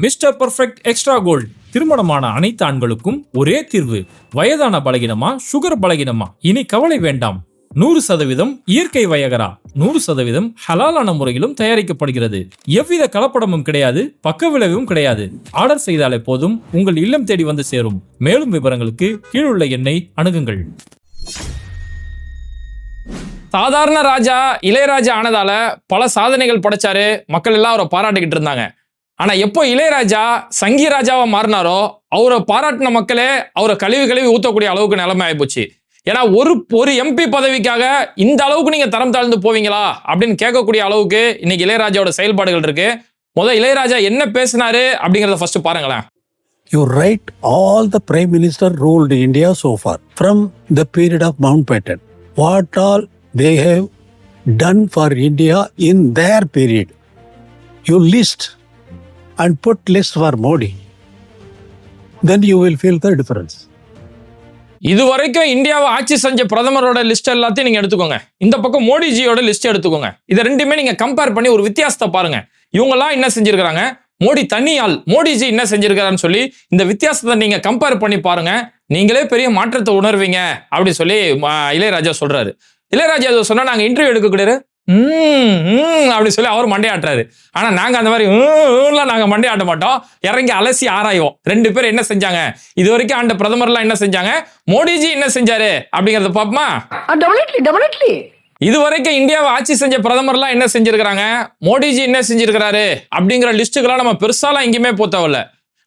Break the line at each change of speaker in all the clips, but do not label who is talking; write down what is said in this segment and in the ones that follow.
Mister perfect extra gold. திருமணமான அனைத்து ஆண்களுக்கும் ஒரே தீர்வு. வயதான பலகினமா சுகர் பலகினமா? இனி கவலை வேண்டாம். நூறு சதவீதம் இயற்கை வயகரா? நூறு சதவீதம் ஹலாலான முறையிலும் தயாரிக்கப்படுகிறது. எவ்வித கலப்படமும் கிடையாது பக்க விளைவும் கிடையாது. ஆர்டர் செய்தாலே போதும் உங்கள் இல்லம் தேடி வந்து சேரும். மேலும் விவரங்களுக்கு கீழுள்ள எண்ணை அணுகுங்கள்.
சாதாரண ராஜா இளையராஜா ஆனதால பல சாதனைகள் படைச்சாரு. மக்கள் எல்லாம் அவரை பாராட்டிக்கிட்டு இருந்தாங்க. ஆனா எப்போ இளையராஜா சங்கீராஜாவா மாறினாரோ அவரை பாராட்டின மக்களே அவரை கழுவி கழுவி ஊத்தக்கூடிய அளவுக்கு நிலைமை ஆயிப்போச்சு ஏன்னா ஒரு ஒரு எம்பி பதவிக்காக இந்த அளவுக்கு நீங்க தரம் தாழ்ந்து போவீங்களா அப்படின்னு கேட்கக்கூடிய அளவுக்கு இன்னைக்கு இளையராஜாவோட செயல்பாடுகள் இருக்கு முதல் இளையராஜா என்ன பேசினாரு அப்படிங்கறத ஃபர்ஸ்ட் பாருங்களேன்
You right all the prime minister ruled India so far from the period of Mountbatten. What all they have done for India in their period. You list and put less for Modi. Then you will feel the difference.
இது வரைக்கும் இந்தியாவை ஆட்சி செஞ்ச பிரதமரோட list எல்லாத்தையும் நீங்க எடுத்துக்கோங்க. இந்த பக்கம் மோடிஜியோட லிஸ்ட் எடுத்துக்கோங்க. இதை ரெண்டுமே நீங்க கம்பேர் பண்ணி ஒரு வித்தியாசத்தை பாருங்க. இவங்கெல்லாம் என்ன செஞ்சிருக்காங்க மோடி தனியால் மோடிஜி என்ன செஞ்சிருக்காருன்னு சொல்லி இந்த வித்தியாசத்தை நீங்க கம்பேர் பண்ணி பாருங்க. நீங்களே பெரிய மாற்றத்தை உணர்வீங்க. அப்படின்னு சொல்லி இளையராஜா சொல்றாரு. இளையராஜா சொன்னா நாங்க இன்டர்வியூ எடுக்க கூடாது? அப்படி சொல்லி அவர் மண்டையாட்டுறாரு. ஆனா நாங்க அந்த மாதிரி நாங்க மண்டையாட்ட மாட்டோம். இறங்கி அலசி ஆராய்வோம். ரெண்டு பேரும் என்ன செஞ்சாங்க? இது வரைக்கும் ஆண்ட பிரதமர்லாம் என்ன செஞ்சாங்க? மோடிஜி என்ன செஞ்சாரு? அப்படிங்கறத பாப்போமா. இது வரைக்கும் இந்தியாவை ஆட்சி செஞ்ச பிரதமர்லாம் என்ன செஞ்சிருக்கிறாங்க? மோடிஜி என்ன செஞ்சிருக்கிறாரு? அப்படிங்கிற லிஸ்ட்டுக்கெல்லாம் நம்ம பெருசாலாம் எங்கேயுமே போத்தவில்ல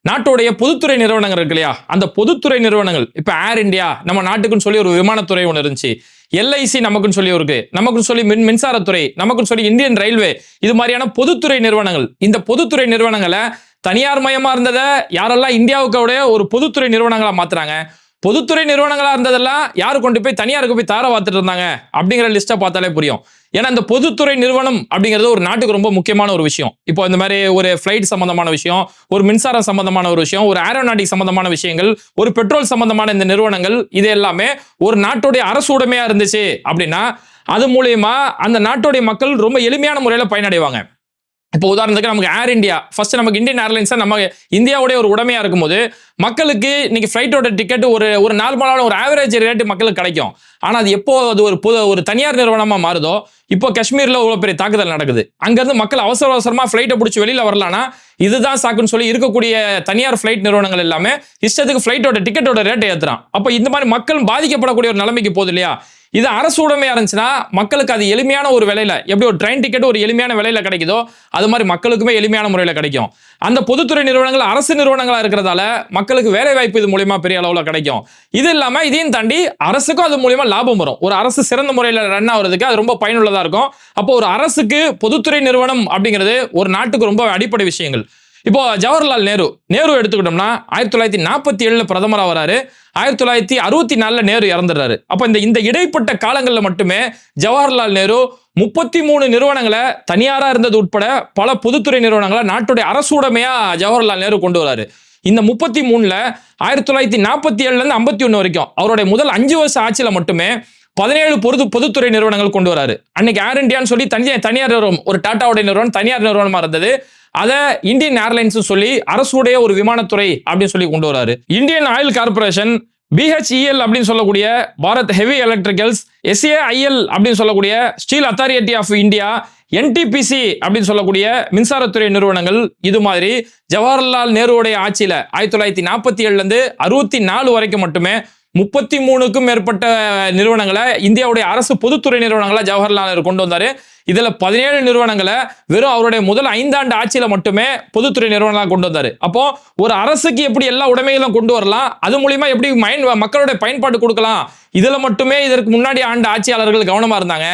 நாட்டுடைய பொதுத்துறை நிறுவனங்கள் இருக்கு இல்லையா? அந்த பொதுத்துறை நிறுவனங்கள் இப்ப ஏர் இந்தியா நம்ம நாட்டுக்குன்னு சொல்லி ஒரு விமானத்துறை ஒன்று இருந்துச்சு. எல்ஐசி நமக்குன்னு சொல்லி இருக்கு. நமக்குன்னு சொல்லி மின் மின்சாரத்துறை நமக்குன்னு சொல்லி இந்தியன் ரயில்வே இது மாதிரியான பொதுத்துறை நிறுவனங்கள். இந்த பொதுத்துறை நிறுவனங்களை தனியார் மயமா இருந்ததை யாரெல்லாம் இந்தியாவுக்கு ஒரு பொதுத்துறை நிறுவனங்களா மாத்துறாங்க? பொதுத்துறை நிறுவனங்களாக இருந்ததெல்லாம் யார் கொண்டு போய் தனியாருக்கு போய் தார பார்த்துட்டு இருந்தாங்க? அப்படிங்கிற லிஸ்ட்டை பார்த்தாலே புரியும். ஏன்னா இந்த பொதுத்துறை நிறுவனம் அப்படிங்கிறது ஒரு நாட்டுக்கு ரொம்ப முக்கியமான ஒரு விஷயம். இப்போ இந்த மாதிரி ஒரு ஃப்ளைட் சம்பந்தமான விஷயம் ஒரு மின்சாரம் சம்பந்தமான ஒரு விஷயம் ஒரு ஏரோநாட்டிக் சம்பந்தமான விஷயங்கள் ஒரு பெட்ரோல் சம்பந்தமான இந்த நிறுவனங்கள் இது எல்லாமே ஒரு நாட்டுடைய அரசு உடைமையா இருந்துச்சு அப்படின்னா அது மூலயமா அந்த நாட்டுடைய மக்கள் ரொம்ப எளிமையான முறையில் பயனடைவாங்க. இப்போ உதாரணத்துக்கு நமக்கு ஏர் இந்தியா ஃபர்ஸ்ட் நமக்கு இந்தியன் ஏர்லைன்ஸ் நம்ம இந்தியாவுடைய ஒரு உடமையா இருக்கும்போது மக்களுக்கு இன்னைக்கு ஃப்ளைட்டோட டிக்கெட் ஒரு ஒரு நார்மலான ஒரு ஆவரேஜ் ரேட்டு மக்களுக்கு கிடைக்கும். ஆனால் அது எப்போ அது ஒரு புது ஒரு தனியார் நிறுவனமாக மாறுதோ இப்போ காஷ்மீர்ல இவ்வளோ பெரிய தாக்குதல் நடக்குது. அங்கேருந்து மக்கள் அவசர அவசரமா ஃப்ளைட்டை பிடிச்சி வெளியில வரலானா இதுதான் சாக்குன்னு சொல்லி இருக்கக்கூடிய தனியார் ஃப்ளைட் நிறுவனங்கள் எல்லாமே இஷ்டத்துக்கு ஃப்ளைட்டோட டிக்கெட்டோட ரேட்டை ஏத்துறான். அப்போ இந்த மாதிரி மக்கள் பாதிக்கப்படக்கூடிய ஒரு நிலைமைக்கு போகுது இல்லையா? இது அரசு உடைமையா இருந்துச்சுன்னா மக்களுக்கு அது எளிமையான ஒரு விலையில எப்படி ஒரு ட்ரெயின் டிக்கெட் ஒரு எளிமையான விலையில கிடைக்குதோ அது மாதிரி மக்களுக்குமே எளிமையான முறையில கிடைக்கும். அந்த பொதுத்துறை நிறுவனங்கள் அரசு நிறுவனங்களா இருக்கிறதால மக்களுக்கு வேலை வாய்ப்பு இது மூலியமா பெரிய அளவுல கிடைக்கும். இது இல்லாமல் இதையும் தாண்டி அரசுக்கும் அது மூலியமா லாபம் வரும். ஒரு அரசு சிறந்த முறையில் ரன் ஆகுறதுக்கு அது ரொம்ப பயனுள்ளதா இருக்கும். அப்போ ஒரு அரசுக்கு பொதுத்துறை நிறுவனம் அப்படிங்கிறது ஒரு நாட்டுக்கு ரொம்ப அடிப்படை விஷயங்கள். இப்போ ஜவஹர்லால் நேரு நேரு எடுத்துக்கிட்டோம்னா ஆயிரத்தி தொள்ளாயிரத்தி நாற்பத்தி ஏழுல பிரதமராக வராரு. ஆயிரத்தி தொள்ளாயிரத்தி அறுபத்தி நாலுல நேரு இறந்துடுறாரு. அப்ப இந்த இந்த இடைப்பட்ட காலங்களில் மட்டுமே ஜவஹர்லால் நேரு முப்பத்தி மூணு நிறுவனங்களை தனியாரா இருந்தது உட்பட பல பொதுத்துறை நிறுவனங்களை நாட்டுடைய அரசு உடைமையா ஜவஹர்லால் நேரு கொண்டு வராரு. இந்த முப்பத்தி மூணுல ஆயிரத்தி தொள்ளாயிரத்தி நாற்பத்தி ஏழுல இருந்து ஐம்பத்தி ஒன்று வரைக்கும் அவருடைய முதல் அஞ்சு வருஷம் ஆட்சியில மட்டுமே பதினேழு பொது பொதுத்துறை நிறுவனங்கள் கொண்டு வராரு. அன்னைக்கு ஏர் இண்டியான்னு சொல்லி தனி தனியார் நிறுவனம் ஒரு டாட்டாவுடைய நிறுவனம் தனியார் நிறுவனமா இருந்தது. அதை இந்தியன் ஏர்லைன்ஸ் சொல்லி அரசுடைய ஒரு விமானத்துறை அப்படின்னு சொல்லி கொண்டு வராரு. இந்தியன் ஆயில் கார்பரேஷன் பிஹெச்இஎல் அப்படின்னு சொல்லக்கூடிய பாரத் ஹெவி எலக்ட்ரிக்கல்ஸ் எஸ்ஏஐஎல் அப்படின்னு சொல்லக்கூடிய steel authority of India NTPC அப்படின்னு சொல்லக்கூடிய மின்சாரத்துறை நிறுவனங்கள் இது மாதிரி ஜவஹர்லால் நேருடைய ஆட்சியில ஆயிரத்தி தொள்ளாயிரத்தி நாற்பத்தி ஏழுல இருந்து அறுபத்தி நாலு வரைக்கும் மட்டுமே முப்பத்தி மூணுக்கும் மேற்பட்ட நிறுவனங்களை இந்தியாவுடைய அரசு பொதுத்துறை நிறுவனங்களை ஜவஹர்லால் நேரு கொண்டு வந்தாரு. இதுல பதினேழு நிறுவனங்களை வெறும் அவருடைய முதல் ஐந்தாண்டு ஆட்சியில மட்டுமே பொதுத்துறை நிறுவனங்களாக கொண்டு வந்தாரு. அப்போ ஒரு அரசுக்கு எப்படி எல்லா உடைமைகளும் கொண்டு வரலாம்? அது மூலியமா எப்படி மக்களுடைய பயன்பாடு கொடுக்கலாம்? இதுல மட்டுமே இதற்கு முன்னாடி ஆண்டு ஆட்சியாளர்கள் கவனமா இருந்தாங்க.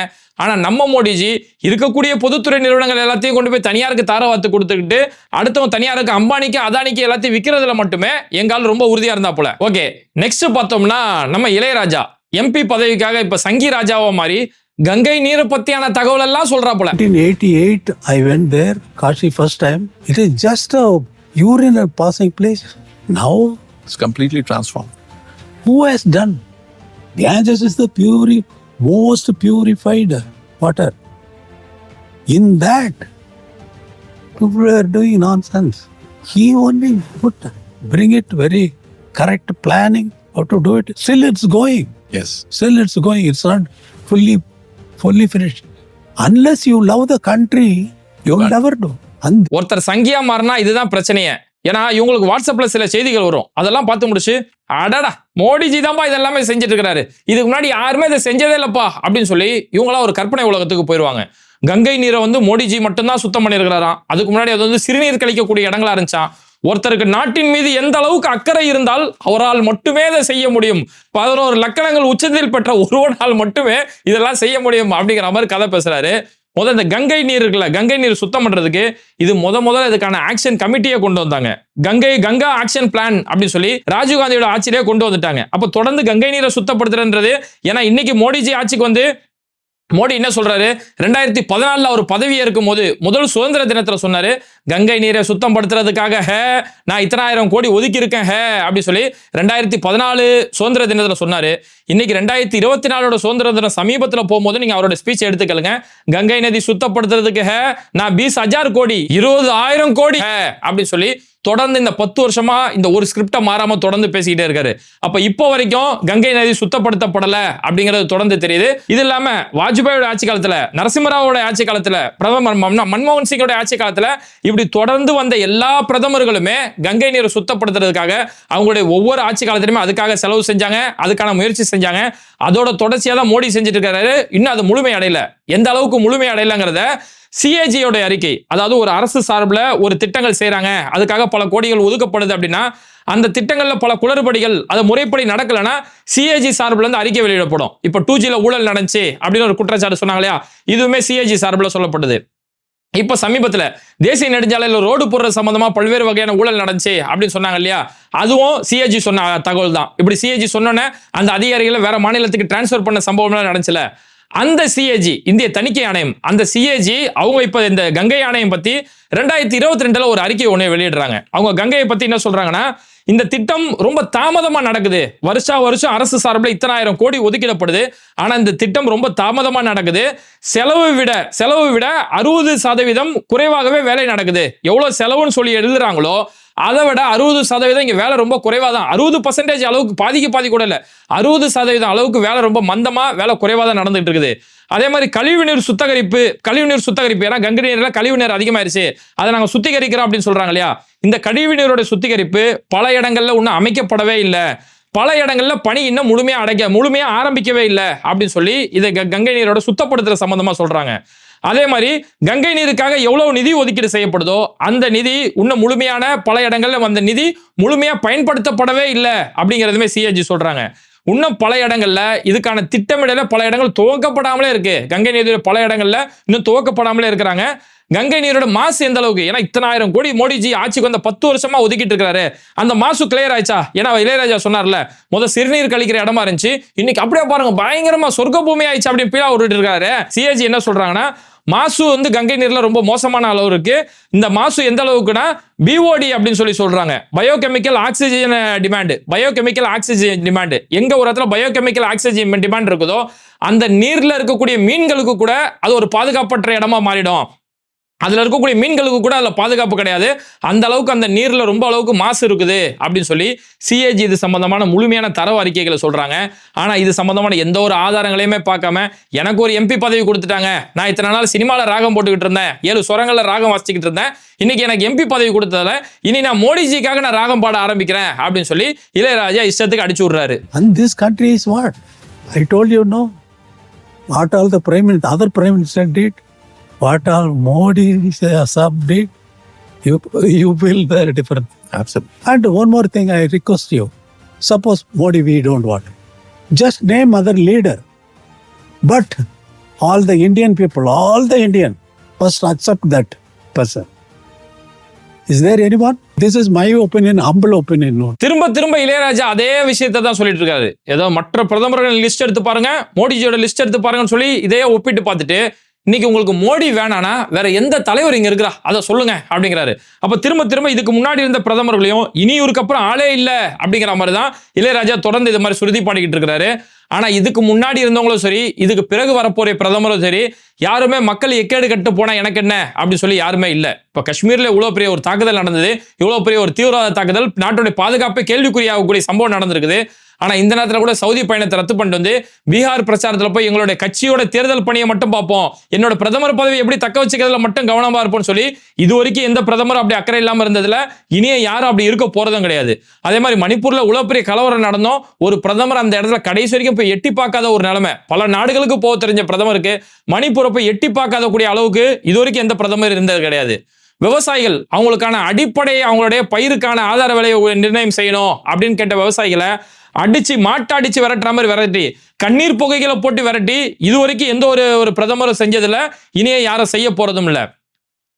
ஆனா நம்ம மோடிஜி இருக்கக்கூடிய பொதுத்துறை நிறுவனங்கள் எல்லாத்தையும் கொண்டு போய் தனியாருக்கு தாரவாத்து கொடுத்துக்கிட்டு அடுத்தவங்க தனியாருக்கு அம்பானிக்கு அதானிக்கு எல்லாத்தையும் விற்கிறதுல மட்டுமே எங்கால் ரொம்ப உறுதியா இருந்தா போல ஓகே நெக்ஸ்ட் பார்த்தோம்னா நம்ம இளையராஜா எம்பி பதவிக்காக இப்ப சங்கி ராஜாவா மாதிரி கங்கை நீரை பத்தியான தகவல் எல்லாம் சொல்றா போல
1988, I went there, Kashi first time. It is just a urinal passing place. Now,
It's completely transformed.
who has done? Ganges is the puri, most purified water. In that, people are doing nonsense. He only put, bring it very correct planning how to do it. Still it's going.
Yes.
Still it's going. It's not fully, fully finished. Unless you love the country, you will never do. And
ஒருத்தர் சங்கியா மாறினா இதுதான் பிரச்சனையே ஏன்னா இவங்களுக்கு வாட்ஸ்அப்ல சில செய்திகள் வரும். அதெல்லாம் பார்த்து முடிச்சு அடடா மோடிஜி தான்ப்பா இதெல்லாமே செஞ்சுட்டு இருக்கிறாரு இதுக்கு முன்னாடி யாருமே இதை செஞ்சதே இல்லப்பா அப்படின்னு சொல்லி இவங்களாம் ஒரு கற்பனை உலகத்துக்கு போயிடுவாங்க கங்கை நீரை வந்து மோடிஜி மட்டும்தான் சுத்தம் பண்ணியிருக்கிறாராம் அதுக்கு முன்னாடி அது வந்து சிறுநீர் கழிக்கக்கூடிய இடங்களா இருந்துச்சா? ஒருத்தருக்கு நாட்டின் மீது எந்த அளவுக்கு அக்கறை இருந்தால் அவரால் மட்டுமே அதை செய்ய முடியும். பதினோரு லக்கணங்கள் உச்சத்தில் பெற்ற ஒருவனால் மட்டுமே இதெல்லாம் செய்ய முடியும் அப்படிங்கிற மாதிரி கதை பேசுறாரு. முதல் இந்த கங்கை நீர் இருக்குல்ல கங்கை நீர் சுத்தம் பண்றதுக்கு இது முத முதல்ல இதுக்கான ஆக்ஷன் கமிட்டியை கொண்டு வந்தாங்க. கங்கை கங்கா ஆக்ஷன் பிளான் அப்படின்னு சொல்லி ராஜீவ்காந்தியோட ஆட்சியிலே கொண்டு வந்துட்டாங்க. அப்ப தொடர்ந்து கங்கை நீரை சுத்தப்படுத்துறன்றது ஏன்னா இன்னைக்கு மோடிஜி ஆட்சிக்கு வந்து மோடி என்ன சொல்றாரு? ரெண்டாயிரத்தி பதினாலுல அவர் பதவி இருக்கும் போது முதல் சுதந்திர தினத்துல சொன்னாரு கங்கை நீரை சுத்தம் படுத்துறதுக்காக ஹே நான் இத்தனாயிரம் கோடி ஒதுக்கி இருக்கேன் ஹே அப்படி சொல்லி ரெண்டாயிரத்தி பதினாலு சுதந்திர தினத்துல சொன்னாரு. இன்னைக்கு ரெண்டாயிரத்தி இருபத்தி நாலோட சுதந்திர தினம் சமீபத்துல போகும்போது நீங்க அவரோட ஸ்பீச் எடுத்துக்கலுங்க. கங்கை நதி சுத்தப்படுத்துறதுக்கு ஹே நான் பீஸ் ஹஜார் கோடி இருபது ஆயிரம் கோடி ஹே அப்படி சொல்லி தொடர்ந்து இந்த பத்து வருஷமா இந்த ஒரு ஸ்கிரிப்டை மாறாம தொடர்ந்து பேசிக்கிட்டே இருக்காரு. அப்ப இப்போ வரைக்கும் கங்கை நதி சுத்தப்படுத்தப்படல அப்படிங்கிறது தொடர்ந்து தெரியுது. இது இல்லாம வாஜ்பாயோட ஆட்சி காலத்துல நரசிம்மராவோட ஆட்சி காலத்துல பிரதமர் மன்மோகன் சிங்கோட ஆட்சி காலத்துல இப்படி தொடர்ந்து வந்த எல்லா பிரதமர்களுமே கங்கை நீரை சுத்தப்படுத்துறதுக்காக அவங்களுடைய ஒவ்வொரு ஆட்சி காலத்திலுமே அதுக்காக செலவு செஞ்சாங்க. அதுக்கான முயற்சி செஞ்சாங்க. அதோட தொடர்ச்சியா தான் மோடி செஞ்சுட்டு இருக்காரு. இன்னும் அது முழுமை அடையல. எந்த அளவுக்கு முழுமை அடையலங்கிறத சிஏஜியோட அறிக்கை. அதாவது ஒரு அரசு சார்பில் ஒரு திட்டங்கள் செய்கிறாங்க அதுக்காக பல கோடிகள் ஒதுக்கப்படுது அப்படின்னா அந்த திட்டங்கள்ல பல குளறுபடிகள் அது முறைப்படி நடக்கலைன்னா சிஏஜி சார்பில் இருந்து அறிக்கை வெளியிடப்படும். இப்போ டூ ஜியில் ஊழல் நடந்துச்சு அப்படின்னு ஒரு குற்றச்சாட்டு சொன்னாங்க இல்லையா? இதுவுமே சிஏஜி சார்பில் சொல்லப்படுது இப்போ சமீபத்துல தேசிய நெடுஞ்சாலையில் ரோடு போடுற சம்பந்தமா பல்வேறு வகையான ஊழல் நடந்துச்சு அப்படின்னு சொன்னாங்க இல்லையா? அதுவும் சிஏஜி சொன்ன தகவல் தான் இப்படி சிஏஜி சொன்னோன்னே அந்த அதிகாரிகளை வேற மாநிலத்துக்கு டிரான்ஸ்ஃபர் பண்ண சம்பவம்லாம் நடந்துச்சுல. அந்த சிஏஜி இந்திய தணிக்கை ஆணையம் அந்த சிஏஜி அவங்க இப்ப இந்த கங்கை ஆணையம் பத்தி ரெண்டாயிரத்தி இருபத்தி ரெண்டுல ஒரு அறிக்கை ஒண்ணு வெளியிடுறாங்க. அவங்க கங்கையை பத்தி என்ன சொல்றாங்கன்னா இந்த திட்டம் ரொம்ப தாமதமா நடக்குது. வருஷா வருஷம் அரசு சார்பில் இத்தனாயிரம் கோடி ஒதுக்கிடப்படுது. ஆனா இந்த திட்டம் ரொம்ப தாமதமா நடக்குது. செலவு விட செலவு விட அறுபது சதவீதம் குறைவாகவே வேலை நடக்குது. எவ்வளவு செலவுன்னு சொல்லி எழுதுறாங்களோ அதை விட அறுபது சதவீதம் இங்கே வேலை ரொம்ப குறைவா தான் அறுபது பர்சன்டேஜ் அளவுக்கு பாதிக்கு பாதி கூட இல்லை. அறுபது சதவீதம் அளவுக்கு வேலை ரொம்ப மந்தமாக வேலை குறைவாக தான் நடந்துகிட்டு இருக்குது. அதே மாதிரி கழிவுநீர் சுத்தகரிப்பு கழிவுநீர் சுத்தகரிப்பு ஏன்னா கங்கை நீர்ல கழிவுநீர் அதிகமாயிருச்சு. அதை நாங்கள் சுத்திகரிக்கிறோம் அப்படின்னு சொல்கிறாங்க இல்லையா? இந்த கழிவுநீரோட சுத்திகரிப்பு பல இடங்களில் இன்னும் அமைக்கப்படவே இல்லை. பல இடங்களில் பணி இன்னும் முழுமையாக அடைக்க முழுமையாக ஆரம்பிக்கவே இல்லை அப்படின்னு சொல்லி இதை க- கங்கை நீரோட சுத்தப்படுத்துகிற சம்மந்தமாக சொல்கிறாங்க அதே மாதிரி கங்கை நீருக்காக எவ்வளவு நிதி ஒதுக்கீடு செய்யப்படுதோ அந்த நிதி இன்னும் முழுமையான பல இடங்கள்ல அந்த நிதி முழுமையா பயன்படுத்தப்படவே இல்லை அப்படிங்கிறதுமே சிஏஜி சொல்றாங்க. இன்னும் பல இடங்கள்ல இதுக்கான திட்டமிடல பல இடங்கள் துவக்கப்படாமலே இருக்கு. கங்கை நீர் பல இடங்கள்ல இன்னும் துவக்கப்படாமலே இருக்கிறாங்க. கங்கை நீரோட மாசு எந்த அளவுக்கு? ஏன்னா இத்தனாயிரம் கோடி மோடிஜி ஆட்சிக்கு வந்த பத்து வருஷமா ஒதுக்கிட்டு இருக்காரு அந்த மாசு கிளியர் ஆயிடுச்சா? ஏன்னா இளையராஜா சொன்னார்ல முதல் சிறுநீர் கழிக்கிற இடமா இருந்துச்சு. இன்னைக்கு அப்படியே பாருங்க பயங்கரமா சொர்க்க பூமி ஆயிடுச்சு அப்படின்னு பீலா விட்டுட்டு இருக்காரு சிஏஜி என்ன சொல்றாங்கன்னா மாசு வந்து கங்கை நீர்ல ரொம்ப மோசமான அளவு இருக்கு. இந்த மாசு எந்த அளவுக்குன்னா பிஓடி அப்படின்னு சொல்லி சொல்றாங்க. Biochemical oxygen demand biochemical oxygen demand எங்க ஒரு இடத்துல பயோகெமிக்கல் ஆக்சிஜன் டிமாண்ட் இருக்குதோ அந்த நீர்ல இருக்கக்கூடிய மீன்களுக்கு கூட அது ஒரு பாதுகாப்பற்ற இடமா மாறிடும். அதில் இருக்கக்கூடிய மீன்களுக்கு கூட அதில் பாதுகாப்பு கிடையாது. அந்த அளவுக்கு அந்த நீரில் ரொம்ப அளவுக்கு மாசு இருக்குது அப்படின்னு சொல்லி சிஏஜி இது சம்பந்தமான முழுமையான தரவு அறிக்கைகளை சொல்கிறாங்க ஆனால் இது சம்பந்தமான எந்த ஒரு ஆதாரங்களையுமே பார்க்காம எனக்கு ஒரு எம்பி பதவி கொடுத்துட்டாங்க. நான் இத்தனை நாள் சினிமாவில் ராகம் போட்டுக்கிட்டு இருந்தேன். ஏழு சுரங்களில் ராகம் வாசிச்சுக்கிட்டு இருந்தேன். இன்னைக்கு எனக்கு எம்பி பதவி கொடுத்ததால இனி நான் மோடிஜிக்காக நான் ராகம் பாட ஆரம்பிக்கிறேன் அப்படின்னு சொல்லி இளையராஜா இஷ்டத்துக்கு அடிச்சு விடுறாரு.
And this country is what I told you know what all the prime other prime minister minister did, what all Modi sub did, you you will bear different.
Absolutely.
And one more thing, I request you. Suppose Modi we don't want, just name other leader. But all the Indian people, all the Indian, must accept that person. Is there anyone? This is my opinion, humble opinion. No.
திரும்ப திரும்ப இளையராஜா அதே விஷயத்தை தான் சொல்லிட்டு இருக்காரு ஏதோ மற்ற பிரதமர்கள் லிஸ்ட் எடுத்து பாருங்க மோடிஜியோட லிஸ்ட் எடுத்து பாருங்கன்னு சொல்லி இதே ஒப்பிட்டு பார்த்துட்டு இன்னைக்கு உங்களுக்கு மோடி வேணானா? வேற எந்த தலைவர் இங்க இருக்கிறா? அதை சொல்லுங்க அப்படிங்கிறாரு. அப்ப திரும்ப திரும்ப இதுக்கு முன்னாடி இருந்த பிரதமர்களையும் இனி இவருக்கு அப்புறம் ஆளே இல்லை அப்படிங்கிற மாதிரி தான் இளையராஜா தொடர்ந்து இது மாதிரி சுருதி பாடிக்கிட்டு இருக்கிறாரு. ஆனா இதுக்கு முன்னாடி இருந்தவங்களும் சரி இதுக்கு பிறகு வரப்போற பிரதமரும் சரி யாருமே மக்கள் எக்கேடு கட்டு போனா எனக்கு என்ன? அப்படி சொல்லி யாருமே இல்லை. இப்ப காஷ்மீர்ல இவ்வளவு பெரிய ஒரு தாக்குதல் நடந்தது இவ்வளவு பெரிய ஒரு தீவிரவாத தாக்குதல் நாட்டுடைய பாதுகாப்பை கேள்விக்குறியாகக்கூடிய சம்பவம் நடந்திருக்குது. ஆனால் இந்த நேரத்தில் கூட சவுதி பயணத்தை ரத்து பண்ணிட்டு வந்து பீகார் பிரச்சாரத்தில் போய் எங்களுடைய கட்சியோட தேர்தல் பணியை மட்டும் பார்ப்போம். என்னோட பிரதமர் பதவி எப்படி தக்க வச்சுக்கிறதுல மட்டும் கவனமாக இருப்போம்னு சொல்லி இது வரைக்கும் எந்த பிரதமரும் அப்படி அக்கறை இல்லாமல் இருந்ததில் இனிய யாரும் அப்படி இருக்க போகிறதும் கிடையாது. அதே மாதிரி மணிப்பூரில் உளப்பெரிய கலவரம் நடந்தோம். ஒரு பிரதமர் அந்த இடத்துல கடைசி வரைக்கும் போய் எட்டி பார்க்காத ஒரு நிலைமை. பல நாடுகளுக்கு போக தெரிஞ்ச பிரதமருக்கு மணிப்பூரை போய் எட்டி பார்க்காத கூடிய அளவுக்கு இது வரைக்கும் எந்த பிரதமர் இருந்தது கிடையாது. விவசாயிகள் அவங்களுக்கான அடிப்படை அவங்களுடைய பயிருக்கான ஆதார விலையை நிர்ணயம் செய்யணும் அப்படின்னு கேட்ட விவசாயிகளை அடிச்சு மாட்டை அடிச்சு விரட்டுற மாதிரி விரட்டி கண்ணீர் புகைகளை போட்டு விரட்டி இது வரைக்கும் எந்த ஒரு ஒரு பிரதமரும் செஞ்சதில்ல. இனியே யாரும் செய்ய போறதும் இல்லை.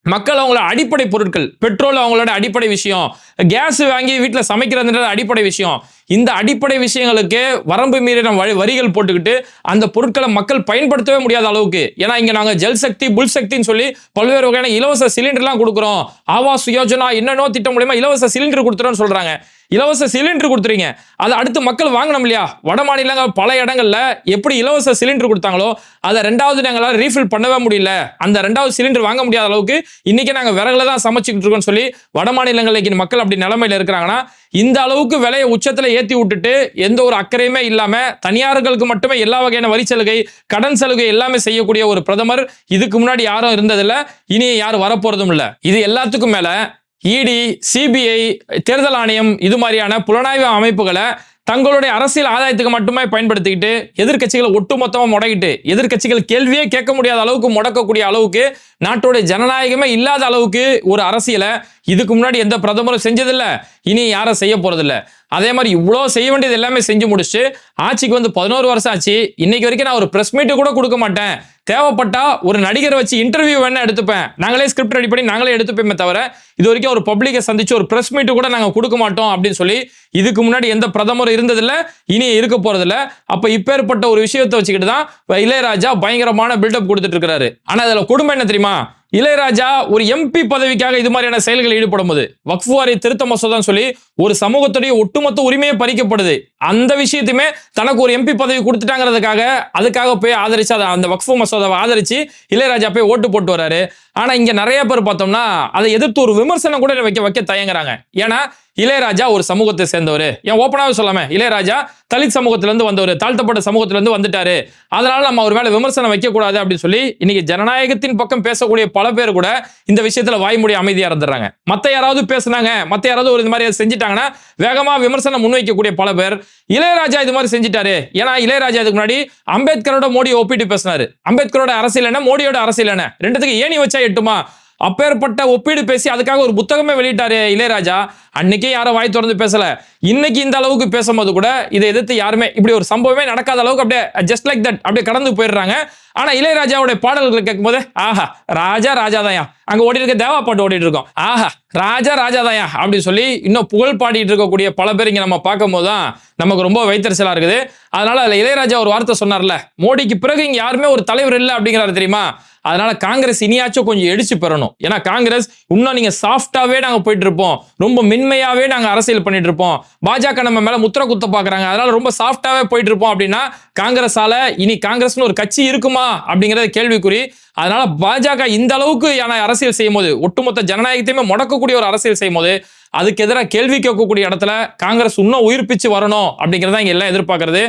மக்கள் அவங்களோட அடிப்படை பொருட்கள் பெட்ரோல் அவங்களோட அடிப்படை விஷயம் கேஸ் வாங்கி வீட்டில் சமைக்கிறதுன்றது அடிப்படை விஷயம். இந்த அடிப்படை விஷயங்களுக்கு வரம்பு மீறின வரி வரிகள் போட்டுக்கிட்டு அந்த பொருட்களை மக்கள் பயன்படுத்தவே முடியாத அளவுக்கு. ஏன்னா இங்கே நாங்கள் ஜல் சக்தி புல் சக்தின்னு சொல்லி பல்வேறு வகையான இலவச சிலிண்டர்லாம் கொடுக்குறோம். ஆவாஸ் யோஜனா என்னென்னோ திட்டம் மூலயமா இலவச சிலிண்டர் கொடுத்துறோம்னு சொல்கிறாங்க இலவச சிலிண்டர் கொடுத்துறீங்க. அதை அடுத்து மக்கள் வாங்கணும் இல்லையா? வட மாநிலங்கள் பல இடங்கள்ல எப்படி இலவச சிலிண்டர் கொடுத்தாங்களோ அதை ரெண்டாவது நாங்களால் ரீஃபில் பண்ணவே முடியல. அந்த ரெண்டாவது சிலிண்டர் வாங்க முடியாத அளவுக்கு இன்னைக்கு நாங்கள் விறகுல தான் சமைச்சிக்கிட்டு இருக்கோம்னு சொல்லி வட மாநிலங்களில் மக்கள் அப்படி நிலைமையில் இருக்கிறாங்கன்னா இந்த அளவுக்கு விலையை உச்சத்தில் ஏற்றி விட்டுட்டு எந்த ஒரு அக்கறையுமே இல்லாமல் தனியார்களுக்கு மட்டுமே எல்லா வகையான வரி சலுகை கடன் சலுகை எல்லாமே செய்யக்கூடிய ஒரு பிரதமர் இதுக்கு முன்னாடி யாரும் இருந்ததில்லை இனி யாரும் வரப்போறதும் இல்லை. இது எல்லாத்துக்கும் மேலே இடி சிபிஐ தேர்தல் ஆணையம் இது மாதிரியான புலனாய்வு அமைப்புகளை தங்களுடைய அரசியல் ஆதாயத்துக்கு மட்டுமே பயன்படுத்திக்கிட்டு எதிர்க்கட்சிகளை ஒட்டுமொத்தமாக முடக்கிட்டு எதிர்க்கட்சிகள் கேள்வியே கேட்க முடியாத அளவுக்கு முடக்கக்கூடிய அளவுக்கு நாட்டோடைய ஜனநாயகமே இல்லாத அளவுக்கு ஒரு அரசியலை இதுக்கு முன்னாடி எந்த பிரதமரும் செஞ்சதில்ல. இனி யாரும் செய்ய போறதில்லை. அதே மாதிரி இவ்வளோ செய்ய வேண்டியது எல்லாமே செஞ்சு முடிச்சுட்டு ஆட்சிக்கு வந்து பதினோரு வருஷம் ஆச்சு. இன்னைக்கு வரைக்கும் நான் ஒரு ப்ரெஸ் மீட்டு கூட கொடுக்க மாட்டேன். தேவைப்பட்டா ஒரு நடிகரை வச்சு இன்டர்வியூ வேணா எடுத்துப்பேன். நாங்களே ஸ்கிரிப்ட் ரெடி பண்ணி நாங்களே எடுத்துப்போமே தவிர இது வரைக்கும் ஒரு பப்ளிக்கை சந்திச்சு ஒரு ப்ரெஸ் மீட்டு கூட நாங்கள் கொடுக்க மாட்டோம் அப்படின்னு சொல்லி இதுக்கு முன்னாடி எந்த பிரதமரும் இருந்ததில்ல இனி இருக்க போறதில்ல. அப்போ இப்பேற்பட்ட ஒரு விஷயத்தை வச்சுக்கிட்டு தான் இளையராஜா பயங்கரமான பில்டப் கொடுத்துட்டு இருக்கிறாரு. ஆனால் அதில் கொடுமை என்ன தெரியுமா? இளையராஜா ஒரு எம்பி பதவிக்காக இது மாதிரியான செயல்களில் ஈடுபடும் போது வக்ஃபுவாரி திருத்த மசோதான்னு சொல்லி ஒரு சமூகத்துடைய ஒட்டுமொத்த உரிமையை பறிக்கப்படுது. அந்த விஷயத்தையுமே தனக்கு ஒரு எம்பி பதவி கொடுத்துட்டாங்கிறதுக்காக அதுக்காக போய் ஆதரிச்சு அதை அந்த வக்ஃபு மசோதாவை ஆதரிச்சு இளையராஜா போய் ஓட்டு போட்டு வராரு. ஆனா இங்க நிறைய பேர் பார்த்தோம்னா அதை எதிர்த்து ஒரு விமர்சனம் கூட வைக்க வைக்க தயங்குறாங்க. ஏன்னா இளையராஜா ஒரு சமூகத்தை சேர்ந்தவர். ஏன் ஓப்பனாகவே சொல்லாம? இளையராஜா தலித் சமூகத்திலேருந்து வந்தவர். தாழ்த்தப்பட்ட சமூகத்துல இருந்து வந்துட்டாரு. அதனால நம்ம அவர் மேல விமர்சனம் வைக்கக்கூடாது அப்படின்னு சொல்லி இன்னைக்கு ஜனநாயகத்தின் பக்கம் பேசக்கூடிய பல பேர் கூட இந்த விஷயத்துல வாய்மொழி அமைதியாக இருந்துடுறாங்க. மத்த யாராவது பேசுனாங்க மத்த யாராவது ஒரு இது மாதிரி செஞ்சுட்டாங்கன்னா வேகமா விமர்சனம் முன்வைக்கக்கூடிய பல பேர். இளையராஜா இது மாதிரி செஞ்சுட்டாரு. ஏன்னா இளையராஜா இதுக்கு முன்னாடி அம்பேத்கரோட மோடியை ஒப்பிட்டு பேசினாரு. அம்பேத்கரோட அரசியல் என்ன? மோடியோட அரசியல் என்ன? ரெண்டுத்துக்கு ஏணி வச்சா எட்டுமா? அப்பேற்பட்ட ஒப்பீடு பேசி அதுக்காக ஒரு புத்தகமே வெளியிட்டாரு இளையராஜா. அன்னைக்கே யாரும் வாய் திறந்து பேசல. இன்னைக்கு இந்த அளவுக்கு பேசும்போது கூட இதை எதிர்த்து யாருமே இப்படி ஒரு சம்பவமே நடக்காத அளவுக்கு அப்படியே ஜஸ்ட் லைக் தட் அப்படியே கடந்து போயிடுறாங்க. ஆனா இளையராஜாவுடைய பாடல்கள் கேட்கும் போது ஆஹா ராஜா ராஜாதாயா. அங்க ஓடி இருக்க தேவா பாட்டு ஓடிட்டு இருக்கோம். ஆஹா ராஜா ராஜாதாயா அப்படின்னு சொல்லி இன்னும் புகழ் பாடிட்டு இருக்கக்கூடிய பல பேர் இங்க நம்ம பார்க்கும் தான் நமக்கு ரொம்ப வைத்தறிச்சலா இருக்குது. அதனால அதுல இளையராஜா ஒரு வார்த்தை சொன்னார்ல மோடிக்கு பிறகு இங்க யாருமே ஒரு தலைவர் இல்லை அப்படிங்கிறாரு தெரியுமா? அதனால காங்கிரஸ் இனியாச்சும் கொஞ்சம் எடுச்சு பெறணும். ஏன்னா காங்கிரஸ் இன்னும் நீங்க சாஃப்டாவே நாங்க போயிட்டு இருப்போம் ரொம்ப மென்மையாவே நாங்க அரசியல் பண்ணிட்டு இருப்போம் பாஜக நம்ம மேல முத்திர குத்த பாக்குறாங்க. அதனால ரொம்ப சாஃப்டாவே போயிட்டு இருப்போம் அப்படின்னா காங்கிரஸால இனி காங்கிரஸ்னு ஒரு கட்சி இருக்குமா? அப்படிங்கறது கேள்விக்குறி. அதனால பாஜக இந்த அளவுக்கு ஏன்னா அரசியல் செய்யும் போது ஒட்டுமொத்த ஜனநாயகத்தையுமே முடக்கக்கூடிய ஒரு அரசியல் செய்யும் போது அதுக்கு எதிராக கேள்வி கேட்கக்கூடிய இடத்துல காங்கிரஸ் இன்னும் உயிர்ப்பிச்சு வரணும் அப்படிங்கிறத இங்க எல்லாம் எதிர்பார்க்கறது.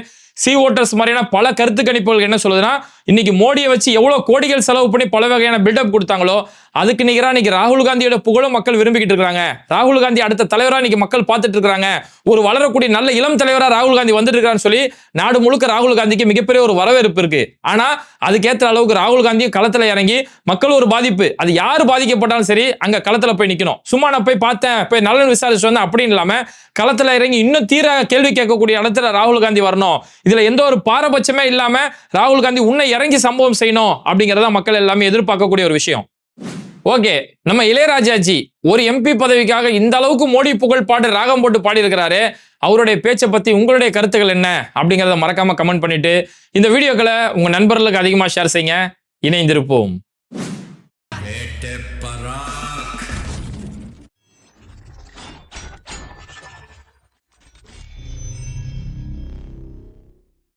சி ஓட்டர்ஸ் மாதிரியான பல கருத்து கணிப்புகள் என்ன சொல்லுதுன்னா இன்னைக்கு மோடியை வச்சு எவ்வளோ கோடிகள் செலவு பண்ணி பல வகையான பில்டப் கொடுத்தாங்களோ அதுக்கு நிகராக இன்னைக்கு ராகுல் காந்தியோட புகழும் மக்கள் விரும்பிக்கிட்டு இருக்காங்க ராகுல் காந்தி அடுத்த தலைவராக இன்னைக்கு மக்கள் பார்த்துட்டு இருக்காங்க ஒரு வளரக்கூடிய நல்ல இளம் தலைவராக ராகுல் காந்தி வந்துட்டு இருக்கான்னு சொல்லி நாடு முழுக்க ராகுல் காந்திக்கு மிகப்பெரிய ஒரு வரவேற்பு இருக்கு. ஆனா அதுக்கேற்ற அளவுக்கு ராகுல் காந்தியும் களத்துல இறங்கி மக்கள் ஒரு பாதிப்பு. அது யார் பாதிக்கப்பட்டாலும் சரி அங்க களத்துல போய் நிக்கணும். சும்மா நான் போய் பார்த்தேன் போய் நலன் விசாரிச்சு வந்தேன் அப்படின்னு இல்லாம களத்துல இறங்கி இன்னும் தீர கேள்வி கேட்கக்கூடிய இடத்துல ராகுல் காந்தி வரணும். இதுல எந்த ஒரு பாரபட்சமே இல்லாம ராகுல் காந்தி உன்னை இறங்கி சம்பவம் செய்யணும் அப்படிங்கறத மக்கள் எல்லாமே எதிர்பார்க்கக்கூடிய ஒரு விஷயம். ஓகே நம்ம இளையராஜாஜி ஒரு எம்பி பதவிக்காக இந்த அளவுக்கு மோடி புகழ் பாட்டு ராகம் போட்டு பாடியிருக்கிறாரு. அவருடைய பேச்சை பத்தி உங்களுடைய கருத்துக்கள் என்ன அப்படிங்கிறத மறக்காம கமெண்ட் பண்ணிட்டு இந்த வீடியோக்களை உங்க நண்பர்களுக்கு அதிகமா ஷேர் செய்யுங்க. இணைந்திருப்போம்.